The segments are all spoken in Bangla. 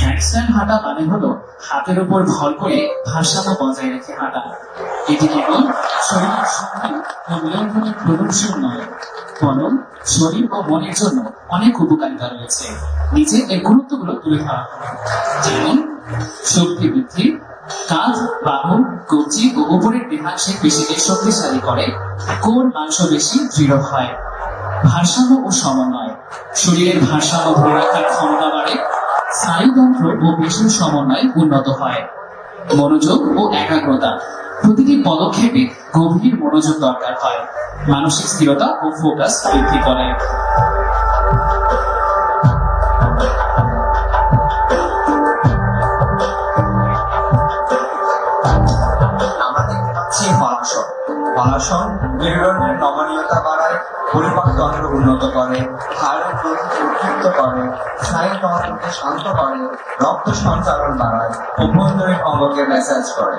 হ্যান্ডস্ট্যান্ড হাঁটা মানে হলো হাতের উপর ভর করে ভারসাম্য বজায় রেখে হাঁটা। এটি কেবল শরীরের নিয়ন্ত্রণের প্রদর্শন নয়। বরং শরীর ও মনের জন্য অনেক উপকারিতা রয়েছে। নিচে এর গুরুত্বগুলো তুলে ধরা। যেমন শক্তি বৃদ্ধি কাঁধ কবজি ও উপরের পেশিকে শক্তিশালী করে। কোর মাংস বেশি দৃঢ় হয়। ভারসাম্য ও সমন্বয়। শরীরের ভারসাম্য ধরে রাখার ক্ষমতা বাড়ে। স্নায়ুতন্ত্র ও পেশির সমন্বয় উন্নত হয়। মনোযোগ ও একাগ্রতা। প্রতিটি পদক্ষেপে গভীর মনোযোগ দরকার হয়। মানসিক স্থিরতা ও ফোকাস বৃদ্ধি করে। হলাসন মেরুদণ্ডের নমনীয়তা বাড়ায়, পরিপাক উন্নত করে, হাড়ের গ্রন্থি উদ্দীপ্ত করে স্নায়ুতন্ত্রকে শান্ত করে, রক্ত সঞ্চালন বাড়ায়, অভ্যন্তরীণ অঙ্গকে ম্যাসাজ করে।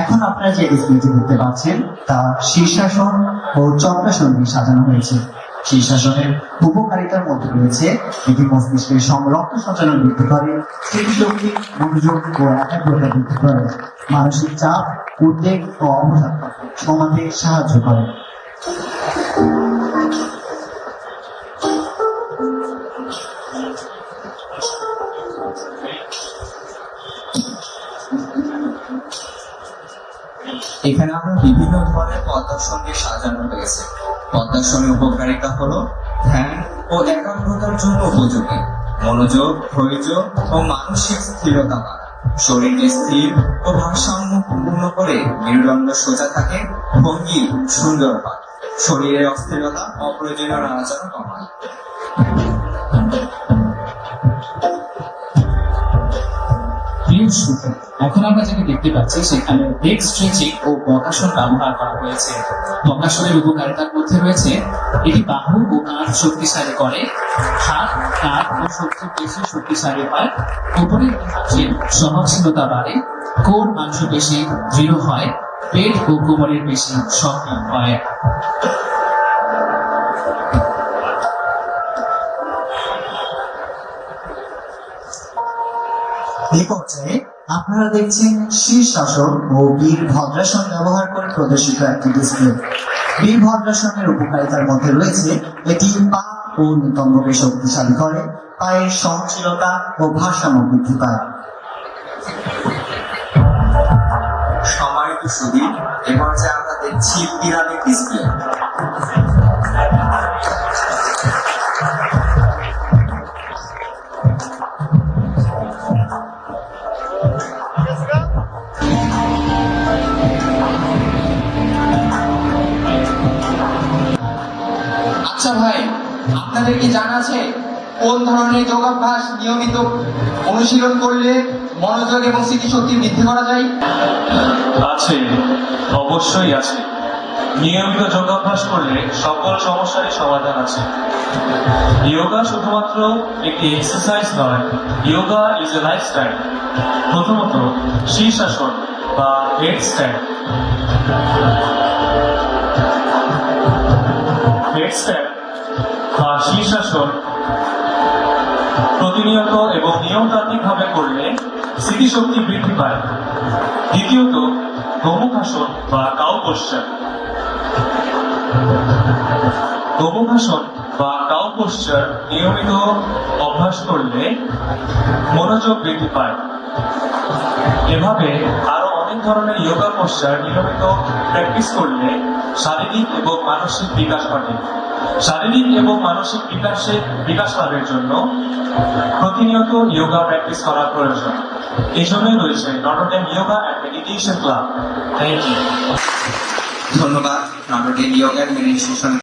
এখন আপনারা যে ডিসপ্লেটি দেখতে পাচ্ছেন, তা শীর্ষাসন ও চক্রাসন দিয়ে সাজানো হয়েছে। শীর্ষাসনের উপকারিতার মধ্যে রয়েছে এটি মস্তিষ্কের রক্ত সঞ্চালন বৃদ্ধি করে, স্মৃতিশক্তি, মনোযোগ ও একাগ্রতা বৃদ্ধি করে, মানসিক চাপ, উদ্বেগ ও অবসাদ কমাতে সাহায্য করে। এখানে আমরা বিভিন্ন ধরনের পদ্মাসনকে সাজানো হয়েছে। পদ্মাসনের উপকারিতা হলো ধ্যান ও একাগ্রতার জন্য উপযোগী। মনোযোগ, ধৈর্য ও মানসিক স্থিরতা শরীরকে স্থির ও ভারসাম্য পূর্ণ করে মেরুদণ্ড সোজা থাকে, ভঙ্গি সুন্দর হয়। শরীরের অস্থিরতা অপ্রয়োজনীয় নাড়াচাড়া কমায়। প্রিয় সুখী এখন আমরা যেটা দেখতে পাচ্ছি, সেখানে নেক স্ট্রেচিং ও বকাসন ব্যবহার করা হয়েছে। বকাসনের উপকারিতার মধ্যে রয়েছে, এটি বাহু ও কাঁধ শক্তিশালী করে। হাত, কাঁধ ও শক্তি পেশি শক্তিশালী হয়। উপরের দেহাংশের সহনশীলতা বাড়ে। কোর মাংসপেশি দৃঢ় হয়। পেট ও কোমরের পেশি সক্রিয় হয়। এই পর্যায়ে আপনারা দেখছেন শীর্ষাসন ও বীর ভদ্রাসন ব্যবহার করে প্রদর্শিত একটি ডিসপ্লে বীর ভদ্রাসনের উপকারিতার মধ্যে রয়েছে এটি পা ও নিতম্বকে শক্তিশালী করে, পায়ের সহনশীলতা ও ভারসাম্য বৃদ্ধি পায়। সম্মানিত সুদী এবার যে আমরা দেখছি পিরামিড ডিসপ্লে আপনাদের কি জানা আছে? কোন ধরনের যোগাভ্যাস নিয়মিত অনুশীলন করলে মনোযোগ এবং স্মৃতিশক্তি বৃদ্ধি করা যায়? আছে, অবশ্যই আছে। নিয়মিত যোগাভ্যাস করলে সকল সমস্যারই সমাধান আছে। যোগা শুধুমাত্র একটি এক্সারসাইজ নয় যোগা ইজ এ লাইফস্টাইল প্রথমত, শীর্ষাসন বা হেড স্ট্যান্ড হেড স্ট্যান্ড বা শীর্ষাসন প্রতিনিয়ত এবং নিয়মতান্ত্রিকভাবে করলে স্মৃতিশক্তি বৃদ্ধি পায়। দ্বিতীয়ত, গোমুখাসন বা কাউ পোশ্চার গোমুখাসন বা কাউ পোশ্চার নিয়মিত অভ্যাস করলে মনোযোগ বৃদ্ধি পায়। এভাবে আরও অনেক ধরনের যোগা পোস্টার নিয়মিত প্র্যাকটিস করলে শারীরিক এবং মানসিক বিকাশ ঘটে। শারীরিক এবং মানসিক বিকাশে বিকাশ লাভের জন্য প্রতিনিয়ত ইয়োগা প্র্যাকটিস করা প্রয়োজন। এই জন্যই রয়েছে Notre Dame yoga and meditation club thank you ধন্যবাদ। Notre Dame yoga and meditation